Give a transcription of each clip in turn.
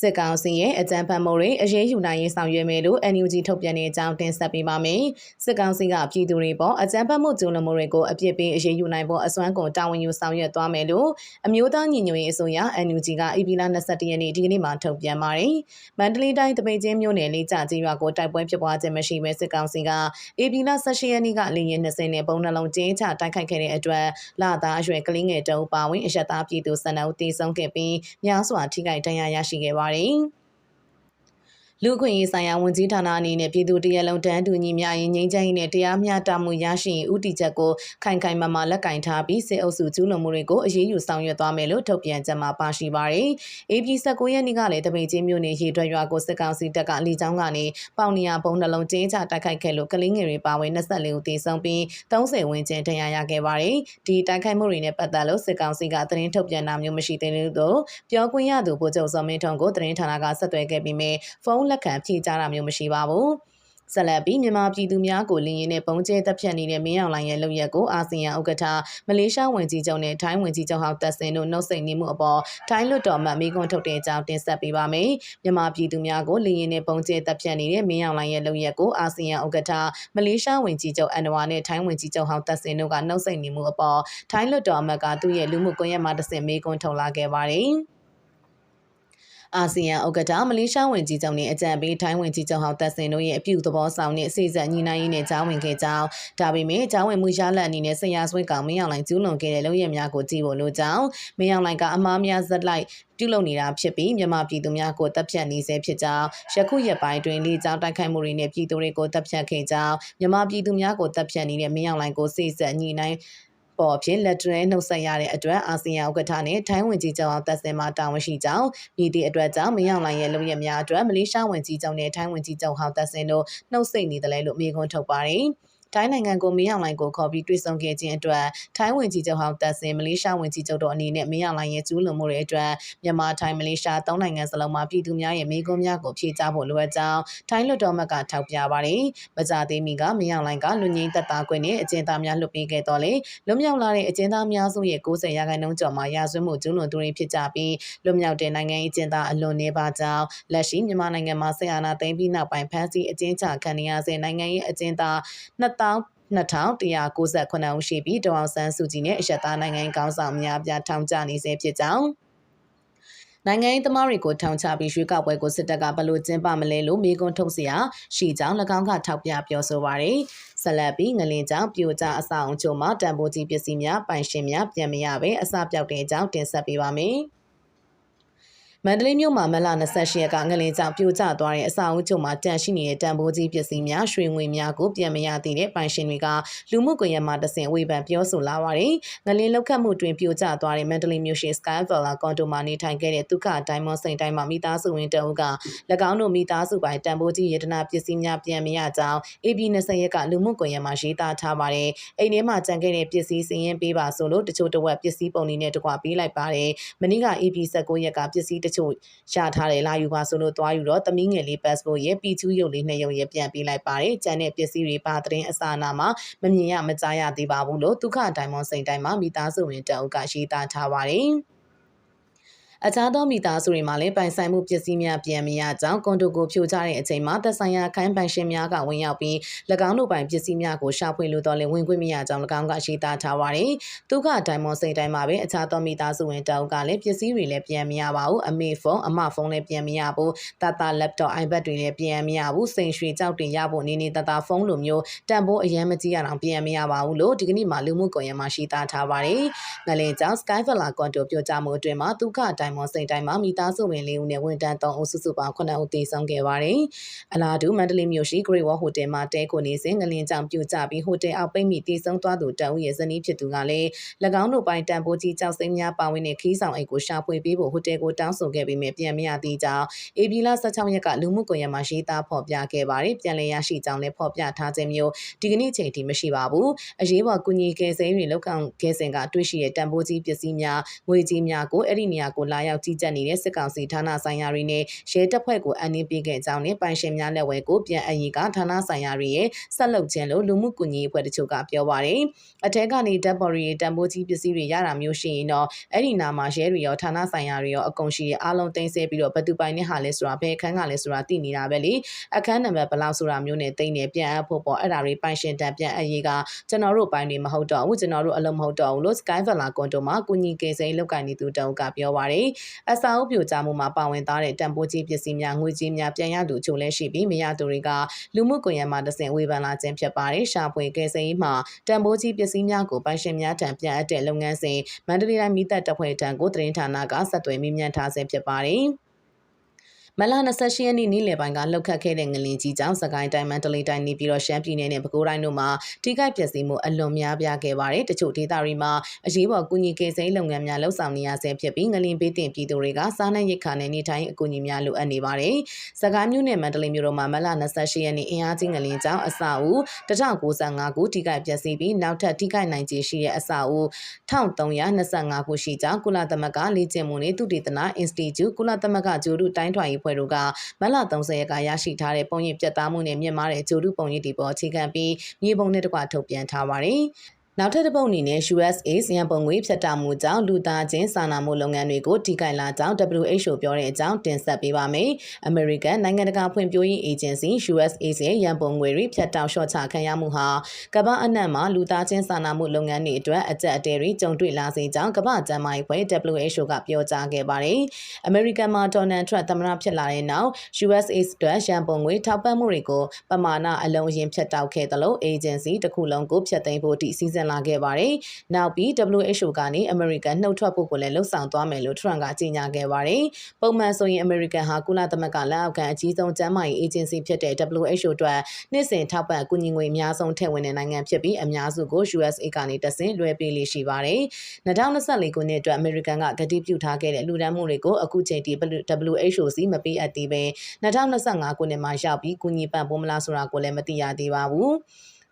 စစ်ကောင်စီရဲ့အကြမ်းဖက်မှုတွေအရေးယူနိုင်ရေးဆောင်ရွက်မယ်လို့ NUG ထုတ်ပြန်တဲ့အကြောင်းတင်ဆက်ပေးပါမယ်စစ်ကောင်စီကပြည်သူတွေပေါ်အကြမ်းဖက်မှုကျူးလွန်မှုတွေကိုအပြစ်ပေးအရေးယူနိုင်ဖို့အစွမ်းကုန်တာဝန်ယူဆောင်ရွက်သွားမယ်လို့အမျိုးသားညီညွတ်ရေးအစိုးရ NUG က AP လ21ရက်နေ့ဒီကနေ့မှထုတ်ပြန်ပါတယ်မန္တလေးတိုင်းတပိတ်ချင်းမြို့နယ်လေးကြကြီးရွာကိုတိုက်ပွဲဖြစ်ပွားခြင်းမရှိဘဲစစ်ကောင်စီက AP လ18ရက်နေ့ကလေရင်20နဲ့ပုံနှလုံးကျင်းချတိုက်ခိုက်ခဲ့တဲ့အတွက်လာသားအရွယ်ကလေးငယ်တအုပ်ပါဝင်အရက်သားပြည်သူစံနှုန်းတည်ဆုံးခဲ့ပြီးများစွာထိခိုက်ဒဏ်ရာရရှိခဲ့ပါတယ်။ လူခွင့်ရေးဆိုင်ရာဝန်ကြီးဌာနအနေနဲ့ပြည်သူတရက်လုံးတန်းတူညီမျှရေးငြိမ်းချမ်းရေးနဲ့တရားမျှတမှုရရှိရင်ဥတီချက်ကိုခိုင်ခိုင်မာမာလက်ကင်ထားပြီးစစ်အုပ်စုကျူးလွန်မှုတွေကိုအရေးယူဆောင်ရွက်သွားမယ်လို့ထုတ်ပြန်ချက်မှာပါရှိပါတယ်။ AP 19ရက်နေ့ကလည်းတပိတ်ချင်းမြို့နယ်ရေထွက်ရွာကိုစစ်ကောင်စီတပ်ကလီချောင်းကနေပေါင်နီယာဘုံနှလုံးကျင်းချတိုက်ခိုက်ခဲ့လို့ကလင်းငယ်တွေပါဝင်24ဦးသေဆုံးပြီး30ဝန်းကျင်ဒဏ်ရာရခဲ့ပါတယ်။ဒီတိုက်ခိုက်မှုတွေနဲ့ပတ်သက်လို့စစ်ကောင်စီကသတင်းထုတ်ပြန်တာမျိုးမရှိသေးလို့ပြောခွင့်ရသူဗိုလ်ချုပ်စောမင်းထွန်းကိုသတင်းဌာနကဆက်သွယ်ခဲ့ပြီးမြဲဖုန်းလက်ခံဖြေကြားတာမျိုးမရှိပါဘူး။ဆက်လက်ပြီးမြန်မာပြည်သူများကိုလင်းရင်နဲ့ပုံကျဲတပ်ဖြတ်နေတဲ့မင်းအောင်လှိုင်ရဲ့လုပ်ရက်ကိုအာဆီယံဥက္ကဋ္ဌမလေးရှားဝန်ကြီးချုပ်နဲ့ထိုင်းဝန်ကြီးချုပ်ဟောက်တက်စင်တို့နှုတ်ဆက်နေမှုအပေါ်ထိုင်းလွတ်တော်မှမိကွန်းထုတ်တဲ့အကြောင်းတင်ဆက်ပေးပါမယ်။မြန်မာပြည်သူများကိုလင်းရင်နဲ့ပုံကျဲတပ်ဖြတ်နေတဲ့မင်းအောင်လှိုင်ရဲ့လုပ်ရက်ကိုအာဆီယံဥက္ကဋ္ဌမလေးရှားဝန်ကြီးချုပ်အန်နဝါနဲ့ထိုင်းဝန်ကြီးချုပ်ဟောက်တက်စင်တို့ကနှုတ်ဆက်နေမှုအပေါ်ထိုင်းလွတ်တော်အမတ်ကသူ့ရဲ့လူမှုကွန်ရက်မှာတဆင့်မိကွန်းထုတ်လာခဲ့ပါတယ်။ အာဆီယံဥက္ကဋ္ဌမလေးရှားဝန်ကြီးချုပ်နဲ့အကြံပေးထိုင်းဝန်ကြီးချုပ်ဟောက်သက်စင်တို့ရဲ့အပြုသဘောဆောင်တဲ့စိစက်ညီနိုင်ရေးနဲ့ကြားဝင်ခဲ့ကြောင်းဒါပေမဲ့ကြားဝင်မှုရလဒ်အနေနဲ့ဆရာဆွေးကောင်မင်းအောင်လိုင်ကျူးလွန်ခဲ့တဲ့လုပ်ရများကိုကြည့်ဖို့လိုကြောင်းမင်းအောင်လိုင်ကအမားများဇက်လိုက်ပြုလုပ်နေတာဖြစ်ပြီးမြန်မာပြည်သူများကိုတပ်ဖြတ်နေဆဲဖြစ်ကြောင်းယခုရက်ပိုင်းတွင်လေကြောင်းတိုက်ခိုက်မှုတွေနဲ့ပြည်သူတွေကိုတပ်ဖြတ်ခဲ့ကြောင်းမြန်မာပြည်သူများကိုတပ်ဖြတ်နေတဲ့မင်းအောင်လိုင်ကိုစိစက်ညီနိုင် ပေါ်အဖြစ်လက်တွဲနှုတ်ဆက်ရတဲ့အတွက်အာဆီယံဥက္ကဋ္ဌနဲ့ထိုင်းဝန်ကြီးချုပ်အောင်သက်စင်မှာတာဝန်ရှိကြောင်းပြည်သည့်အတွက်ကြောင့်မရောက်နိုင်ရဲ့လုံရများအတွက်မလေးရှားဝန်ကြီးချုပ်နဲ့ထိုင်းဝန်ကြီးချုပ်ဟောင်းသက်စင်တို့နှုတ်ဆက်နေတယ်လို့မိခွန်းထုတ်ပါတယ်။ ထိုင်းနိုင်ငံကိုမင်းအောင်လှိုင်ကိုခေါ်ပြီးတွေ့ဆုံခဲ့ခြင်းအတွက်ထိုင်းဝန်ကြီးချုပ်ဟောင်းတက်စင်မလေးရှားဝန်ကြီးချုပ်တို့အနေနဲ့မင်းအောင်လှိုင်ရဲ့ကျူးလွန်မှုတွေအတွက်မြန်မာထိုင်းမလေးရှားသုံးနိုင်ငံစလုံးမှာပြည်သူများရဲ့မိကွန်းများကိုဖြေကြားဖို့လိုအပ်ကြောင်းထိုင်းလွှတ်တော်မှကထောက်ပြပါတယ်။မကြသေးမီကမင်းအောင်လှိုင်ကလူငင်းသက်သားခွင့်နဲ့အကျဉ်းသားများလွှတ်ပေးခဲ့တော်လေလွမြောက်လာတဲ့အကျဉ်းသားများစုရဲ့90ရာခိုင်နှုန်းကျော်မှာရာဇဝတ်မှုကျူးလွန်သူတွေဖြစ်ကြပြီးလွမြောက်တဲ့နိုင်ငံရေးအကျဉ်းသားအလွန်နေပါကြောင်းလက်ရှိမြန်မာနိုင်ငံမှာဆရာနာသိမ်းပြီးနောက်ပိုင်းဖမ်းဆီးအကျဉ်းချခံနေရတဲ့နိုင်ငံရေးအကျဉ်းသား2000 2198ဦးရှိပြီးဒေါအောင်ဆန်းစုကြည်နဲ့အရတားနိုင်ငံကောင်းဆောင်များပြားထောင်ကျနေစေဖြစ်ကြောင်းနိုင်ငံရေးသမားတွေကိုထောင်ချပြီးရွေးကောက်ပွဲကိုစစ်တပ်ကဘယ်လိုကျင်းပမလဲလို့မေးခွန်းထုတ်စရာရှိကြောင်း၎င်းကထောက်ပြပြောဆိုပါရယ်ဆက်လက်ပြီးငလင်ကြောင့်ပြိုကျအဆောက်အုံချို့မှာတံပိုးကြီးပစ္စည်းများပိုင်ရှင်များပြန်မရပဲအစပြောက်တဲ့အကြောင်းတင်ဆက်ပေးပါမယ်။ မန္တလေးမြို့မှာမလ28ရက်ကငလင်းကြောင့်ပြိုကျသွားတဲ့အဆောက်အဦချုပ်မှာတန်ရှိနေတဲ့တန်ဖိုးကြီးပစ္စည်းများရွှေငွေများကိုပြန်မရသေးတဲ့ပိုင်ရှင်တွေကလူမှုကွန်ရက်မှာတဆင့်ဝေဖန်ပြောဆိုလာပါတယ်။ငလင်းလောက်ခတ်မှုတွင်ပြိုကျသွားတဲ့မန္တလေးမြို့ရှိ Sky Villa ကွန်ဒိုမှာနေထိုင်ခဲ့တဲ့ဒုက္ခဒိုင်မွန်စိန်တိုင်းမှာမိသားစုဝင်တအုပ်က၎င်းတို့မိသားစုပိုင်တန်ဖိုးကြီးရတနာပစ္စည်းများပြန်မရကြောင်း AB 20ရက်ကလူမှုကွန်ရက်မှာရေးသားထားပါတယ်။အိမ်ထဲမှာကြံခဲ့တဲ့ပစ္စည်းစည်ရင်ပေးပါဆိုလို့တချို့တဝက်ပစ္စည်းပုံတွေနဲ့တကွာပေးလိုက်ပါတယ်။မနေ့က AB 19ရက်ကပစ္စည်းတချို့ရထားတယ်လာယူပါဆိုလို့သွားယူတော့သမီးငယ်လေး passport ရဲ့ P2 ရုပ်လေးနှစ်ရုပ်ရဲ့ပြန်ပေးလိုက်ပါတယ်။ကျန်တဲ့ပစ္စည်းတွေပါသတင်းအစာနာမှာမမြင်ရမကြားရသေးပါဘူးလို့ဒုက္ခဒိုင်မွန်စိန်တိုင်းမှာမိသားစုဝင်တအုပ်ကရေးသားထားပါတယ်။ အခြားသောမိသားစုတွေမှာလည်းပိုင်ဆိုင်မှုပစ္စည်းများပြန်မရကြောင်းကွန်ဒိုကိုဖြိုချတဲ့အချိန်မှာသက်ဆိုင်ရာခိုင်းပိုင်ရှင်များကဝင်ရောက်ပြီး၎င်းတို့ပိုင်ပစ္စည်းများကိုရှာဖွေလို့တော့လည်းဝင်ခွင့်မရကြောင်း၎င်းကရှိသားထားပါတယ်။သူကဒိုင်မွန်စိတ်တိုင်းမှာပဲအခြားသောမိသားစုဝင်တောက်ကလည်းပစ္စည်းတွေလည်းပြန်မရပါဘူး။အမေဖုန်းအမဖုန်းလည်းပြန်မရဘူး။တတာ laptop iPad တွေလည်းပြန်မရဘူး။စိန်ရွှေကြောက်တင်ရဖို့နေနေတတာဖုန်းလိုမျိုးတန်ဖိုးအရန်မကြီးရအောင်ပြန်မရပါဘူးလို့ဒီကနေ့မှလူမှုကွန်ရက်မှာရှိသားထားပါတယ်။ငလင်ကြောင့် Skyfella ကွန်တိုပြောကြားမှုအတွင်းမှာသူကဒိုင်မွန်စိတ်တိုင်းမှာမိသားစုဝင်၄ဦးနဲ့ဝန်ထမ်း၃ဦးစုစုပေါင်း9ဦးတည်ဆောင်ခဲ့ပါတယ်။အလားတူမန္တလေးမြို့ရှိ Great Wall Hotel မှာတဲကိုနေစဉ်ငလင်ကြောင်ပြိုကျပြီးဟိုတယ်အောက်ပိတ်မိတည်ဆောင်သွားသူတအုပ်ရဲ့ဇနီးဖြစ်သူကလည်း၎င်းတို့ပိုင်တန်ဖိုးကြီးကြောက်စိမ်းများပါဝင်တဲ့ခီးဆောင်အိတ်ကိုရှာဖွေပေးဖို့ဟိုတယ်ကိုတောင်းဆိုခဲ့ပေမဲ့ပြန်မရသေးကြောင်းအေပီလာ16ရက်ကလူမှုကွန်ရက်မှာရေးသားဖော်ပြခဲ့ပါတယ်။ပြန်လည်ရရှိကြောင်းလည်းဖော်ပြထားခြင်းမျိုးဒီကနေ့ချိန်ထိမရှိပါဘူး။အရေးပေါ်ကုညီကယ်ဆယ်ရေးလောက်ကောင်ကယ်ဆင်ကတွေ့ရှိတဲ့တန်ဖိုးကြီးပစ္စည်းများငွေကြီးများကိုအဲ့ဒီနေရာကိုလာရောက်ကြီးကြပ်နေတဲ့စစ်ကောင်စီဌာနဆိုင်ရာတွေနဲ့ရဲတပ်ဖွဲ့ကိုအန်နင်းပေးခဲ့ကြောင်းနဲ့ပိုင်ရှင်များလက်ဝဲကိုပြန်အပ်ရေးကဌာနဆိုင်ရာတွေရဲ့ဆက်လုပ်ခြင်းလို့လူမှုကွန်ရက်အဖွဲ့တချို့ကပြောပါတယ်။အထက်ကနေတပ်ပေါ်ရီတန်ဖိုးကြီးပစ္စည်းတွေရတာမျိုးရှိရင်တော့အဲ့ဒီနာမှာရဲတွေရောဌာနဆိုင်ရာတွေရောအကုန်ရှိရဲ့အားလုံးတင်ဆက်ပြီးတော့ဘယ်သူပိုင်နဲ့ဟာလဲဆိုတာဘယ်အခန်းကလဲဆိုတာသိနေတာပဲလေအခန်းနံပါတ်ဘယ်လောက်ဆိုတာမျိုးနဲ့တိတ်နေပြန်အပ်ဖို့ပေါ့အဲ့ဒါတွေပိုင်ရှင်တန်ပြန်အပ်ရေးကကျွန်တော်တို့ပိုင်းတွေမဟုတ်တော့ဘူးကျွန်တော်တို့အလုံးမဟုတ်တော့ဘူးလို့ Sky Villa ကွန်တိုမှာကုညီကေစိန်လောက်ကိုင်နေသူတောင်ကပြောပါတယ်အစာအုပ်ပြိုကျမှုမှာပါဝင်သားတဲ့တန်ဖိုးကြီးပစ္စည်းများငွေကြေးများပြန်ရသူချို့လဲရှိပြီးမရသူတွေကလူမှုကွန်ရက်မှာတဆင့်ဝေဖန်လာခြင်းဖြစ်ပါတယ်ရှာဖွေကေစိန်မှာတန်ဖိုးကြီးပစ္စည်းများကိုပိုင်ရှင်များထံပြန်အပ်တဲ့လုပ်ငန်းစဉ်မန္တလေးတိုင်းမိသက်တပ်ဖွဲ့ထံကိုသတင်းဌာနကဆက်သွယ်မြင်းမြန်းထားဆဲဖြစ်ပါတယ် မလ28ရက်နေ့နေ့လယ်ပိုင်းကလှုပ်ခတ်ခဲ့တဲ့ငလင်ကြီးကြောင့်စကိုင်းတိုင်းမန္တလေးတိုင်းနေပြည်တော်ရှမ်းပြည်နယ်နဲ့ပဲခူးတိုင်းတို့မှာထိခိုက်ပျက်စီးမှုအလွန်များပြားခဲ့ပါတယ်။တချို့ဒေသတွေမှာအရေးပေါ်ကူညီကယ်ဆယ်ရေးလုပ်ငန်းများလှုပ်ဆောင်နေရဆဲဖြစ်ပြီးငလင်ပေးတင်ပြည်သူတွေကစားနပ်ရိက္ခာနဲ့နေထိုင်အကူအညီများလိုအပ်နေပါတယ်။စကိုင်းမြို့နယ်မန္တလေးမြို့တို့မှာမလ28ရက်နေ့အင်အားကြီးငလင်ကြောင့်အစအဦး1095ခုထိခိုက်ပျက်စီးပြီးနောက်ထပ်ထိခိုက်နိုင်ခြေရှိတဲ့အစအဦး1325ခုရှိကြောင်းကုလသမဂ္ဂလေ့ကျင့်မှုနဲ့သုတေသန Institute ကုလသမဂ္ဂဂျိုဒုတိုင်းထွာရေးဖွဲ့တို့ကမလ30ရက်ကရရှိထားတဲ့ပုံရိပ်ပြတ်သားမှုနဲ့မြင့်မားတဲ့ဂျိုဒုပုံရိပ်ဒီပေါ်အခြေခံပြီးမြေပုံနဲ့တကွထုတ်ပြန်ထားပါတယ်။ နောက်ထပ်တစ်ပုတ်အနေနဲ့ USA စရန်ပုံငွေဖြတ်တောက်မှုကြောင့်လူသားချင်းစာနာမှုလုပ်ငန်းတွေကိုထိခိုက်လာကြောင်း WHO ပြောတဲ့အကြောင်းတင်ဆက်ပေးပါမယ်။ American နိုင်ငံတကာဖွံ့ဖြိုးရေး Agency USAID ရဲ့ရန်ပုံငွေတွေဖြတ်တောက်လျှော့ချခံရမှုဟာကမ္ဘာအနှံ့မှာလူသားချင်းစာနာမှုလုပ်ငန်းတွေအတွက်အကျပ်အတည်းတွေကြုံတွေ့လာစေကြောင်းကမ္ဘာ့ကျန်းမာရေးဖွဲ့ WHO ကပြောကြားခဲ့ပါတယ်။ American မှာ Donald Trump သမ္မတဖြစ်လာတဲ့နောက် USAID အတွက်ရန်ပုံငွေထောက်ပံ့မှုတွေကိုပမာဏအလုံးအရင်ဖြတ်တောက်ခဲ့သလို agency တစ်ခုလုံးကိုဖျက်သိမ်းဖို့အထိစီစဉ်လာခဲ့ပါတယ်။နောက်ပြီး WHO ကနေ American နှုတ်ထွက်ဖို့ကိုလည်းလှုံ့ဆော်သွားမယ်လို့ Trump ကကြေညာခဲ့ပါတယ်။ပုံမှန်ဆိုရင် American ဟာကုလသမဂ္ဂလက်အောက်ခံအကြီးဆုံးကျန်းမာရေး agency ဖြစ်တဲ့ WHO အတွက်နှစ်စဉ်ထောက်ပံ့ကူညီငွေအများဆုံးထည့်ဝင်တဲ့နိုင်ငံဖြစ်ပြီးအများစုကို USA ကနေတဆင့်လွှဲပေးလေးရှိပါတယ်။2024ခုနှစ်အတွက် American ကဂတိပြုထားခဲ့တဲ့လူဒန်းမှုတွေကိုအခုချိန်ထိ WHO စီမပေးအပ်သေးပဲ2025ခုနှစ်မှာရောက်ပြီးကူညီပံ့ပိုးမလားဆိုတာကိုလည်းမသိရသေးပါဘူး။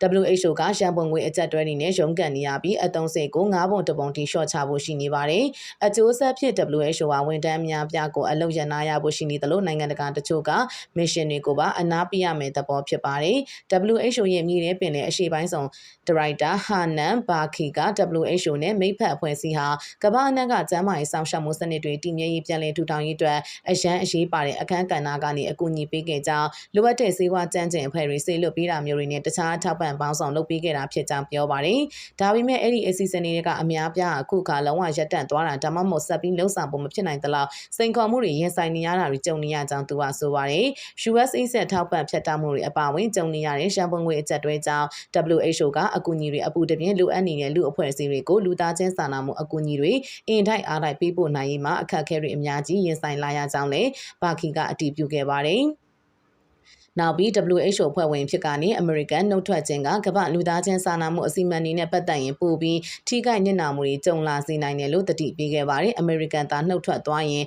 WHO ကရန်ပုံငွေအကြက်တွဲနေနဲ့ရုံးကန်နေရပြီးအသုံးစိတ်ကို9ပုံတပုံထိရှော့ချဖို့ရှိနေပါတယ်။အကျိုးဆက်ဖြစ် WHO ကဝန်ထမ်းများပြားကိုအလုပ်ရနာရဖို့ရှိနေသလိုနိုင်ငံတကာတချို့ကမစ်ရှင်တွေကိုပါအနာပြရမယ်သဘောဖြစ်ပါတယ်။ WHO ရဲ့မြေထဲပင်လယ်အရှေ့ပိုင်းဆောင်ဒါရိုက်တာဟာနန်ဘာခီက WHO နဲ့မိဖက်အဖွဲ့အစည်းဟာကမ္ဘာအနှံ့ကကျန်းမာရေးဆောင်ရှောက်မှုစနစ်တွေတည်မြဲရေးပြန်လည်ထူထောင်ရေးအတွက်အရန်အရေးပါတဲ့အခမ်းကဏ္ဍကနေအကူအညီပေးခဲ့ကြောင်းလိုအပ်တဲ့စေဝါကြမ်းကျင်အဖွဲ့တွေဆေးလွတ်ပေးတာမျိုးတွေနဲ့တခြားထောက်ပံ့ပေါင်းဆောင်လုပ်ပေးခဲ့တာဖြစ်ကြောင်းပြောပါတယ်။ဒါပေမဲ့အဲ့ဒီအစီအစဉ်တွေကအများပြားအခုခါလုံးဝရပ်တန့်သွားတာဒါမှမဟုတ်ဆက်ပြီးလှုပ်ဆောင်ဖို့မဖြစ်နိုင်သလောက်စိန်ခေါ်မှုတွေရင်ဆိုင်နေရတာတွေကြုံနေရကြောင်းသူကဆိုပါတယ်။ USA ဆက်ထောက်ပံ့ဖြတ်တောက်မှုတွေအပါအဝင်ကြုံနေရတဲ့ရှမ်းပုံငွေအကျပ်တွဲကြောင်း WHO ကအကူအညီတွေအပူတပြင်းလိုအပ်နေတဲ့လူအဖွဲ့အစည်းတွေကိုလူသားချင်းစာနာမှုအကူအညီတွေအင်တိုက်အားတိုက်ပေးပို့နိုင်ရေးမှာအခက်အခဲတွေအများကြီးရင်ဆိုင်လာရကြောင်းလည်းဘာခီကအတည်ပြုခဲ့ပါတယ်။ နောက်ပြီး WHO ဖွဲ့ဝင်ဖြစ်ကနေ American နှုတ်ထွက်ခြင်းကကမ္ဘာလူသားချင်းစာနာမှုအစီအမံတွေနဲ့ပတ်သက်ရင်ပိုပြီးထိခိုက်ညစ်နာမှုတွေကြုံလာစေနိုင်တယ်လို့တတိပေးခဲ့ပါတယ်။ American သားနှုတ်ထွက်သွားရင်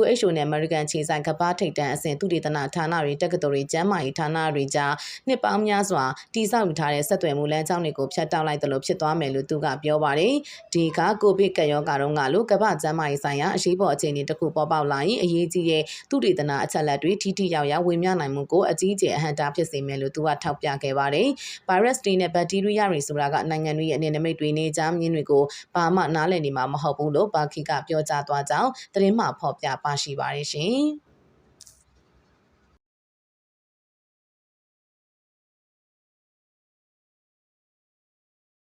WHO နဲ့ American ခြေဆိုင်ကမ္ဘာထိပ်တန်းအဆင့်သုတေသနဌာနတွေတက္ကသိုလ်တွေကျန်းမာရေးဌာနတွေကြားနှစ်ပေါင်းများစွာတည်ဆောက်ယူထားတဲ့ဆက်သွယ်မှုလမ်းကြောင်းတွေကိုဖျက်တောက်လိုက်တယ်လို့ဖြစ်သွားမယ်လို့သူကပြောပါတယ်။ဒီကကိုဗစ်ကပ်ရောဂါတုန်းကလို့ကမ္ဘာကျန်းမာရေးဆိုင်ရာအရှိပေါ်အခြေအနေတစ်ခုပေါ်ပေါက်လာရင်အရေးကြီးတဲ့သုတေသနအချက်အလက်တွေထိထိရောက်ရောက်ဝေမျှနိုင်မှုကိုအကြီးအကျယ်အဟန့်တားဖြစ်စေမယ်လို့သူကထောက်ပြခဲ့ပါတယ်။ virus တွေနဲ့ဘက်တီးရီးယားတွေဆိုတာကနိုင်ငံတွေရဲ့အနေနမိတ်တွေနေကြမြင်းတွေကိုဘာမှနားလည်နေမှာမဟုတ်ဘူးလို့ဘာခီကပြောကြားသွားကြောင်းသတင်းမှဖော်ပြပါရှိပါတယ်ရှင်။